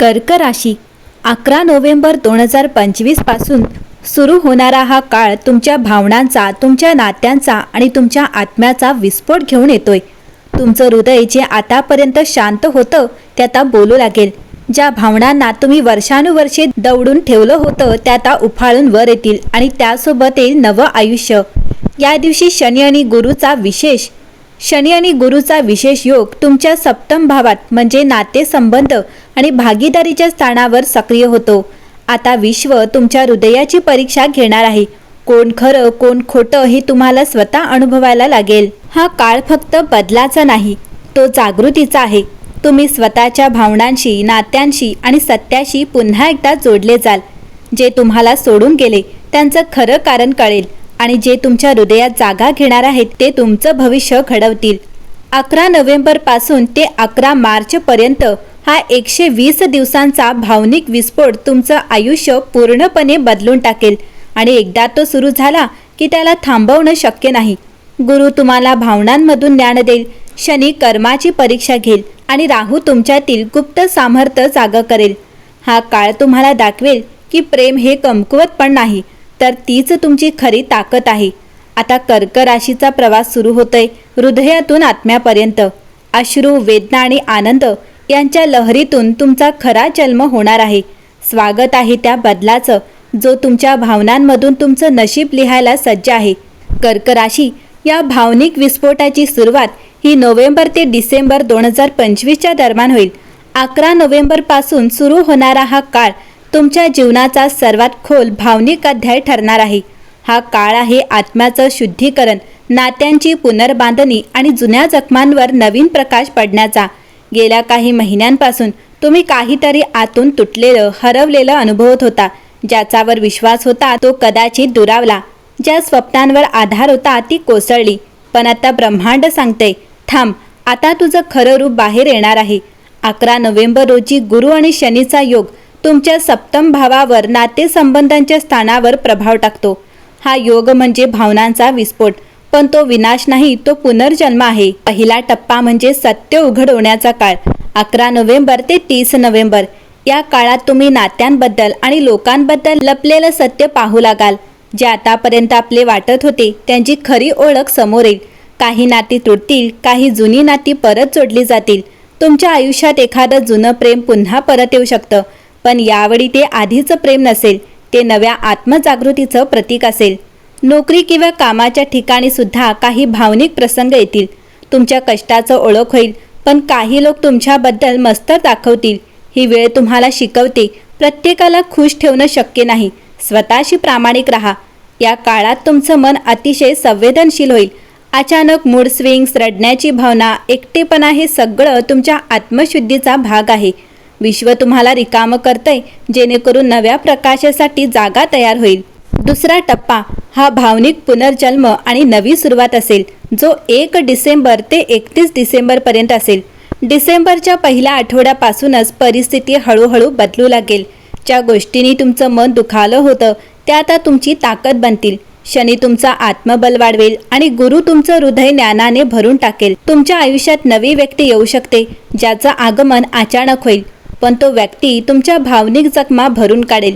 कर्क राशी अकरा नोव्हेंबर दोन हजार पंचवीसपासून सुरू होणारा हा काळ तुमच्या भावनांचा तुमच्या नात्यांचा आणि तुमच्या आत्म्याचा विस्फोट घेऊन येतोय. तुमचं हृदय जे आतापर्यंत शांत होतं ते आता बोलू लागेल. ज्या भावनांना तुम्ही वर्षानुवर्षे दवडून ठेवलं होतं त्या आता उफाळून वर येतील आणि त्यासोबत येईल नवं आयुष्य. या दिवशी शनी आणि गुरुचा विशेष शनी आणि गुरुचा विशेष योग तुमच्या सप्तम भावात म्हणजे नातेसंबंध आणि भागीदारीच्या स्थानावर सक्रिय होतो. आता विश्व तुमच्या हृदयाची परीक्षा घेणार आहे. कोण खरं कोण खोटं हे तुम्हाला स्वतः अनुभवायला लागेल. हा काळ फक्त बदलाचा नाही तो जागृतीचा आहे. तुम्ही स्वतःच्या भावनांशी नात्यांशी आणि सत्याशी पुन्हा एकदा जोडले जाल. जे तुम्हाला सोडून गेले त्यांचं खरं कारण कळेल. आणि जे तुमच्या हृदयात जागा घेणार आहेत ते तुमचं भविष्य घडवतील. अकरा नोव्हेंबरपासून ते अकरा मार्च पर्यंत हा एकशे वीस दिवसांचा भावनिक विस्फोट तुमचं आयुष्य पूर्णपणे बदलून टाकेल आणि एकदा तो सुरू झाला की त्याला थांबवणं शक्य नाही. गुरु तुम्हाला भावनांमधून ज्ञान देईल शनी कर्माची परीक्षा घेईल आणि राहू तुमच्यातील गुप्त सामर्थ्य जागं करेल. हा काळ तुम्हाला दाखवेल की प्रेम हे कमकुवत पण नाही. तर तीच तुमची खरी ताकद आहे. आता कर्क राशीचा प्रवास सुरू होतोय हृदयातून आत्म्यापर्यंत. अश्रू वेदना आणि आनंद यांच्या लहरीतून तुमचा खरा जन्म होणार आहे. स्वागत आहे त्या बदलाचं जो तुमच्या भावनांमधून तुमचं नशीब लिहायला सज्ज आहे. कर्क राशी या भावनिक विस्फोटाची सुरुवात ही नोव्हेंबर ते डिसेंबर दोन हजार पंचवीसच्या दरम्यान होईल. अकरा नोव्हेंबरपासून सुरू होणारा हा काळ तुमच्या जीवनाचा सर्वात खोल भावनिक अध्याय ठरणार आहे. हा काळ आहे आत्म्याचं शुद्धीकरण नात्यांची पुनर्बांधणी आणि जुन्या जखमांवर नवीन प्रकाश पडण्याचा. गेल्या काही महिन्यांपासून तुम्ही काहीतरी आतून तुटलेलं हरवलेलं अनुभवत होता. ज्याच्यावर विश्वास होता तो कदाचित दुरावला. ज्या स्वप्नांवर आधार होता ती कोसळली. पण आता ब्रह्मांड सांगते थांब आता तुझं खरं रूप बाहेर येणार आहे. अकरा नोव्हेंबर रोजी गुरु आणि शनीचा योग तुमच्या सप्तम भावावर नातेसंबंधांच्या स्थानावर प्रभाव टाकतो. हा योग म्हणजे भावनांचा विस्फोट. पण तो विनाश नाही तो पुनर्जन्म आहे. पहिला टप्पा म्हणजे सत्य उघड होण्याचा काळ. अकरा नोव्हेंबर ते तीस नोव्हेंबर. या काळात तुम्ही नात्यांबद्दल आणि लोकांबद्दल लपलेलं सत्य पाहू लागाल. जे आतापर्यंत आपले वाटत होते त्यांची खरी ओळख समोर येईल. काही नाती तुटतील काही जुनी नाती परत जोडली जातील. तुमच्या आयुष्यात एखादं जुनं प्रेम पुन्हा परत येऊ शकतं. पण यावेळी ते आधीचं प्रेम नसेल ते नव्या आत्मजागृतीचं प्रतीक असेल. नोकरी किंवा कामाच्या ठिकाणी सुद्धा काही भावनिक प्रसंग येतील. तुमच्या कष्टाचं ओळख होईल पण काही लोक तुमच्याबद्दल मस्तर दाखवतील. ही वेळ तुम्हाला शिकवते प्रत्येकाला खुश ठेवणं शक्य नाही. स्वतःशी प्रामाणिक राहा. या काळात तुमचं मन अतिशय संवेदनशील होईल. अचानक मूड स्विंग्स रडण्याची भावना एकटेपणा हे सगळं तुमच्या आत्मशुद्धीचा भाग आहे. विश्व तुम्हाला रिकामं करतंय जेणेकरून नव्या प्रकाशासाठी जागा तयार होईल. दुसरा टप्पा हा भावनिक पुनर्जन्म आणि नवी सुरुवात असेल जो एक डिसेंबर ते एकतीस डिसेंबरपर्यंत असेल. डिसेंबरच्या पहिल्या आठवड्यापासूनच परिस्थिती हळूहळू बदलू लागेल. ज्या गोष्टींनी तुमचं मन दुखावलं होतं त्या आता तुमची ताकद बनतील. शनी तुमचा आत्मबल वाढवेल आणि गुरु तुमचं हृदय ज्ञानाने भरून टाकेल. तुमच्या आयुष्यात नवी व्यक्ती येऊ शकते ज्याचं आगमन अचानक होईल. पण तो व्यक्ती तुमच्या भावनिक जखमा भरून काढेल.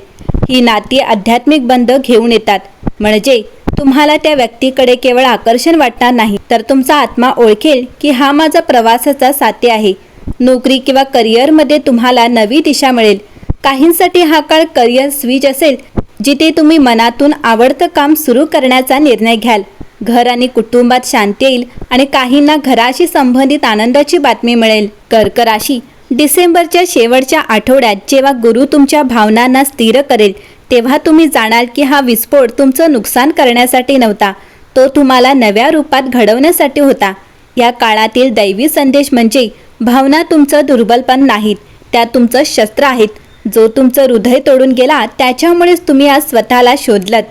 ही नाती आध्यात्मिक बंध घेऊन येतात. म्हणजे तुम्हाला त्या व्यक्तीकडे केवळ आकर्षण वाटणार नाही तर तुमचा आत्मा ओळखेल की हा माझा प्रवासाचा साथी आहे. नोकरी किंवा करिअरमध्ये तुम्हाला नवी दिशा मिळेल. काहींसाठी हा काळ करिअर स्विच असेल जिथे तुम्ही मनातून आवडतं काम सुरू करण्याचा निर्णय घ्याल. घर आणि कुटुंबात शांती येईल आणि काहींना घराशी संबंधित आनंदाची बातमी मिळेल. कर्क राशी डिसेंबरच्या शेवटच्या आठवड्यात जेव्हा गुरु तुमच्या भावनांना स्थिर करेल तेव्हा तुम्ही जाणाल की हा विस्फोट तुमचं नुकसान करण्यासाठी नव्हता. तो तुम्हाला नव्या रूपात घडवण्यासाठी होता. या काळातील दैवी संदेश म्हणजे भावना तुमचं दुर्बलपण नाहीत त्या तुमचं शस्त्र आहेत. जो तुमचं हृदय तोडून गेला त्याच्यामुळेच तुम्ही आज स्वतःला शोधलत.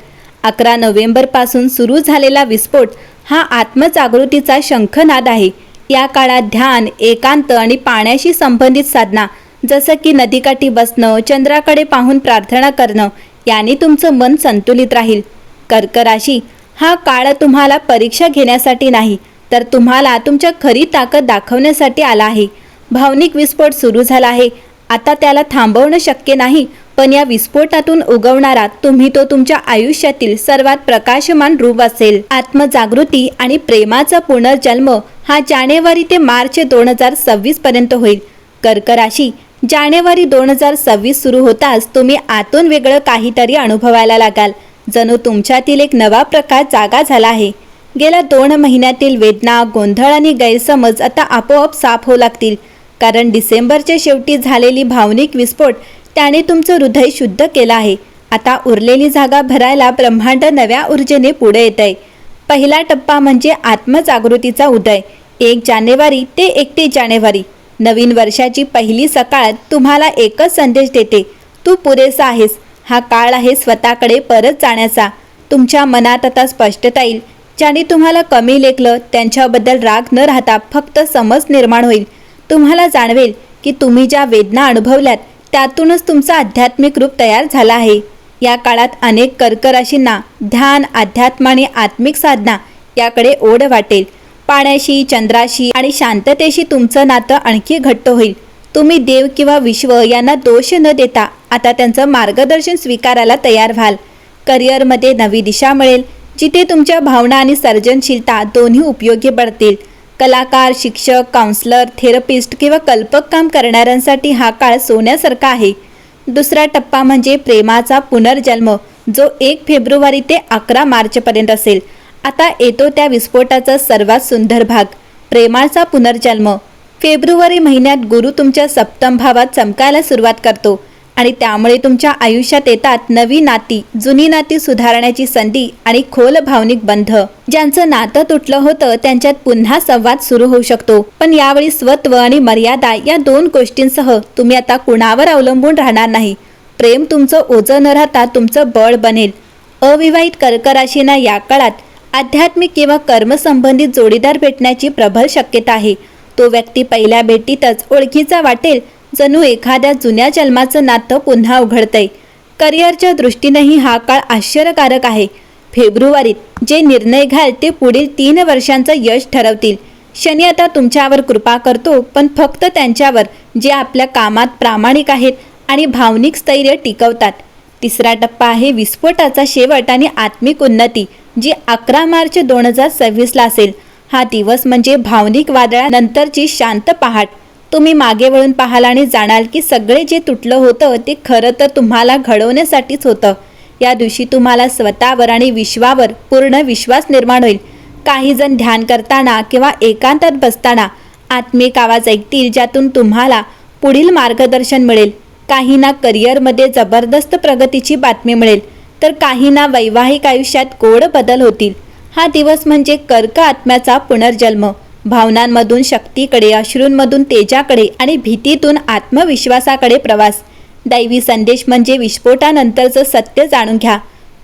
अकरा नोव्हेंबरपासून सुरू झालेला विस्फोट हा आत्मजागृतीचा शंखनाद आहे. या काळात ध्यान एकांत आणि पाण्याशी संबंधित साधना जसं की नदीकाठी बसणं चंद्राकडे पाहून प्रार्थना करणं याने तुमचं मन संतुलित राहील. कर्क राशी हा काळ तुम्हाला परीक्षा घेण्यासाठी नाही तर तुम्हाला तुमच्या खरी ताकद दाखवण्यासाठी आला आहे. भावनिक विस्फोट सुरू झाला आहे. आता त्याला थांबवणं शक्य नाही पण या विस्फोटातून उगवणारा तुम्ही तो तुमच्या आयुष्यातील सर्वात प्रकाशमान रूप असेल. आत्मजागृती आणि प्रेमाचा पुनर्जन्म हा जानेवारी ते मार्च दोन हजार सव्वीस पर्यंत होईल. कर्क राशी जानेवारी दोन हजार सव्वीस सुरू होताच तुम्ही आतून वेगळं काहीतरी अनुभवायला लागाल. जणू तुमच्यातील एक नवा प्रकार जागा झाला आहे. गेल्या दोन महिन्यातील वेदना गोंधळ आणि गैरसमज आता आपोआप साफ होऊ लागतील. कारण डिसेंबरच्या शेवटी झालेली भावनिक विस्फोट त्याने तुमचं हृदय शुद्ध केलं आहे. आता उरलेली जागा भरायला ब्रह्मांड नव्या ऊर्जेने पुढे येत आहे पहिला टप्पा म्हणजे आत्मजागृतीचा उदय. एक जानेवारी ते एकतीस जानेवारी. नवीन वर्षाची पहिली सकाळ तुम्हाला एकच संदेश देते. तू पुरेसा आहेस. हा काळ आहे स्वतःकडे परत जाण्याचा. तुमच्या मनात आता स्पष्टता येईल. ज्याने तुम्हाला कमी लेखलं त्यांच्याबद्दल राग न राहता फक्त समज निर्माण होईल. तुम्हाला जाणवेल की तुम्ही ज्या वेदना अनुभवल्यात त्यातूनच तुमचा आध्यात्मिक रूप तयार झाला आहे. या काळात अनेक कर्कराशींना ध्यान अध्यात्म आणि आत्मिक साधना याकडे ओढ वाटेल. पाण्याशी चंद्राशी आणि शांततेशी तुमचं नातं आणखी घट्ट होईल. तुम्ही देव किंवा विश्व यांना दोष न देता आता त्यांचं मार्गदर्शन स्वीकारायला तयार व्हाल. करिअरमध्ये नवी दिशा मिळेल जिथे तुमच्या भावना आणि सर्जनशीलता दोन्ही उपयोगी पडतील. कलाकार शिक्षक काउन्सलर थेरपिस्ट किंवा कल्पक काम करणाऱ्यांसाठी हा काळ सोन्यासारखा आहे. दुसरा टप्पा म्हणजे प्रेमाचा पुनर्जन्म जो एक फेब्रुवारी ते अकरा मार्चपर्यंत असेल. आता येतो त्या विस्फोटाचा सर्वात सुंदर भाग प्रेमाचा पुनर्जन्म. फेब्रुवारी महिन्यात गुरु तुमच्या सप्तम भावात चमकायला सुरुवात करतो. आणि त्यामुळे तुमच्या आयुष्यात येतात नवी नाती जुनी नाती सुधारण्याची संधी आणि खोल भावनिक बंध. ज्यांचं नातं तुटलं होतं त्यांच्यात पुन्हा संवाद सुरू होऊ शकतो. पण यावेळी स्वत्व आणि मर्यादा या दोन गोष्टींसह तुम्ही आता कुणावर अवलंबून राहणार नाही. प्रेम तुमचं ओझं न राहता तुमचं बळ बनेल. अविवाहित कर्कराशींना या काळात आध्यात्मिक किंवा कर्मसंबंधित जोडीदार भेटण्याची प्रबळ शक्यता आहे. तो व्यक्ती पहिल्या भेटीतच ओळखीचा वाटेल जणू एखाद्या जुन्या जन्माचं नातं पुन्हा उघडतंय. करिअरच्या दृष्टीनेही हा काळ आश्चर्यकारक आहे. फेब्रुवारीत जे निर्णय घ्याल ते पुढील तीन वर्षांचं यश ठरवतील. शनी आता तुमच्यावर कृपा करतो पण फक्त त्यांच्यावर जे आपल्या कामात प्रामाणिक आहेत आणि भावनिक स्थैर्य टिकवतात. तिसरा टप्पा आहे विस्फोटाचा शेवट आणि आत्मिक उन्नती जी अकरा मार्च दोन हजार सव्वीसला असेल. हा दिवस म्हणजे भावनिक वादळानंतरची शांत पहाट. तुम्ही मागे वळून पाहाल आणि जाणाल की सगळे जे तुटलं होतं ते खरं तर तुम्हाला घडवण्यासाठीच होतं. या दिवशी तुम्हाला स्वतःवर आणि विश्वावर पूर्ण विश्वास निर्माण होईल. काही जण ध्यान करताना किंवा एकांतात बसताना आत्मिक आवाज ऐकतील ज्यातून तुम्हाला पुढील मार्गदर्शन मिळेल. काहींना करिअरमध्ये जबरदस्त प्रगतीची बातमी मिळेल तर काहींना वैवाहिक आयुष्यात गोड बदल होतील. हा दिवस म्हणजे कर्क आत्म्याचा पुनर्जन्म. भावनांमधून शक्तीकडे अश्रूंमधून तेजाकडे आणि भीतीतून आत्मविश्वासाकडे प्रवास. दैवी संदेश म्हणजे विस्फोटानंतरचं सत्य जाणून घ्या.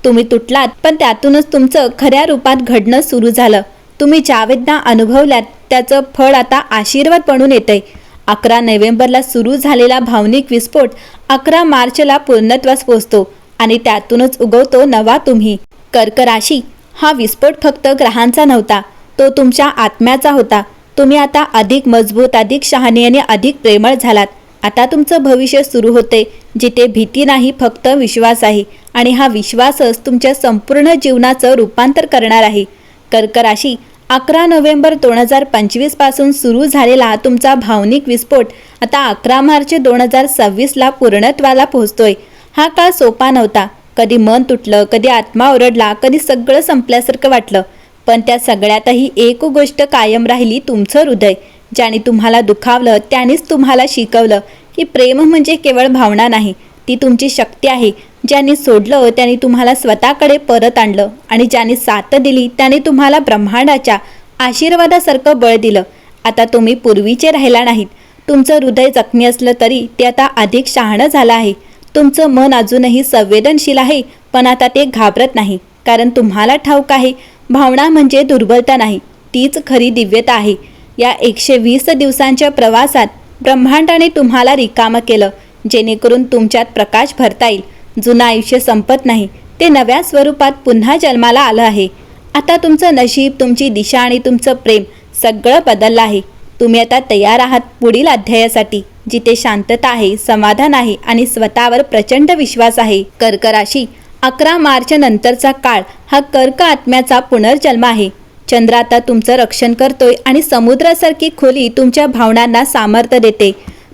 तुम्ही तुटलात पण त्यातूनच तुमचं खऱ्या रूपात घडणं सुरू झालं. तुम्ही ज्या वेदना अनुभवल्यात त्याचं फळ आता आशीर्वाद बनून येतंय. अकरा नोव्हेंबरला सुरू झालेला भावनिक विस्फोट अकरा मार्चला पूर्णत्वास पोचतो आणि त्यातूनच उगवतो नवा तुम्ही. कर्क राशी हा विस्फोट फक्त ग्रहांचा नव्हता तो तुमच्या आत्म्याचा होता. तुम्ही आता अधिक मजबूत अधिक शहाणी आणि अधिक प्रेमळ झालात. आता तुमचं भविष्य सुरू होते जिथे भीती नाही फक्त विश्वास आहे. आणि हा विश्वासच तुमच्या संपूर्ण जीवनाचं रूपांतर करणार आहे. कर्क राशी अकरा नोव्हेंबर दोन हजार पंचवीसपासून सुरू झालेला तुमचा भावनिक विस्फोट आता अकरा मार्च दोन हजार सव्वीसला पूर्णत्वाला पोहोचतोय. हा काळ सोपा नव्हता. कधी मन तुटलं कधी आत्मा ओरडला कधी सगळं संपल्यासारखं वाटलं. पण त्या सगळ्यातही एक गोष्ट कायम राहिली तुमचं हृदय ज्याने तुम्हाला दुखावलं त्यानेच तुम्हाला शिकवलं की प्रेम म्हणजे केवळ भावना नाही ती तुमची शक्ती आहे ज्यांनी सोडलं त्याने तुम्हाला स्वतःकडे परत आणलं आणि ज्याने साथ दिली त्याने तुम्हाला ब्रह्मांडाच्या आशीर्वादासारखं बळ दिलं. आता तुम्ही पूर्वीचे राहिला नाहीत. तुमचं हृदय जखमी असलं तरी ते आता अधिक शहाणं झालं आहे. तुमचं मन अजूनही संवेदनशील आहे पण आता ते घाबरत नाही कारण तुम्हाला ठाऊक आहे भावना म्हणजे दुर्बलता नाही तीच खरी दिव्यता आहे. या एकशे वीस दिवसांच्या प्रवासात ब्रह्मांडाने तुम्हाला रिकामं केलं जेणेकरून तुमच्यात प्रकाश भरता येईल. जुनं आयुष्य संपत नाही ते नव्या स्वरूपात पुन्हा जन्माला आलं आहे. आता तुमचं नशीब तुमची दिशा आणि तुमचं प्रेम सगळं बदललं आहे. तुम्ही आता तयार आहात पुढील अध्यायासाठी जिथे शांतता आहे समाधान आहे आणि स्वतःवर प्रचंड विश्वास आहे. कर्क राशी अकरा मार्च नंतरचा काळ हा कर्क आत्म्याचा पुनर्जन्म आहे. चंद्र आता तुमचं रक्षण करतोय आणि समुद्रासारखी खोली तुमच्या भावनांना सामर्थ्य देते.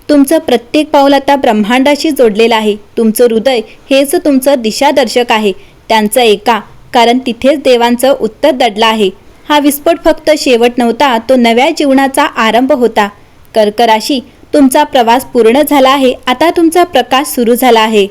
तुमचं प्रत्येक पाऊल आता ब्रह्मांडाशी जोडलेलं आहे. तुमचं हृदय हेच तुमचं दिशादर्शक आहे. त्यांचं एका कारण तिथेच देवांचं उत्तर दडलं आहे. हा विस्फोट फक्त शेवट नव्हता तो नव्या जीवनाचा आरंभ होता. कर्क राशी तुमचा प्रवास पूर्ण झाला आहे. आता तुमचा प्रकाश सुरू झाला आहे.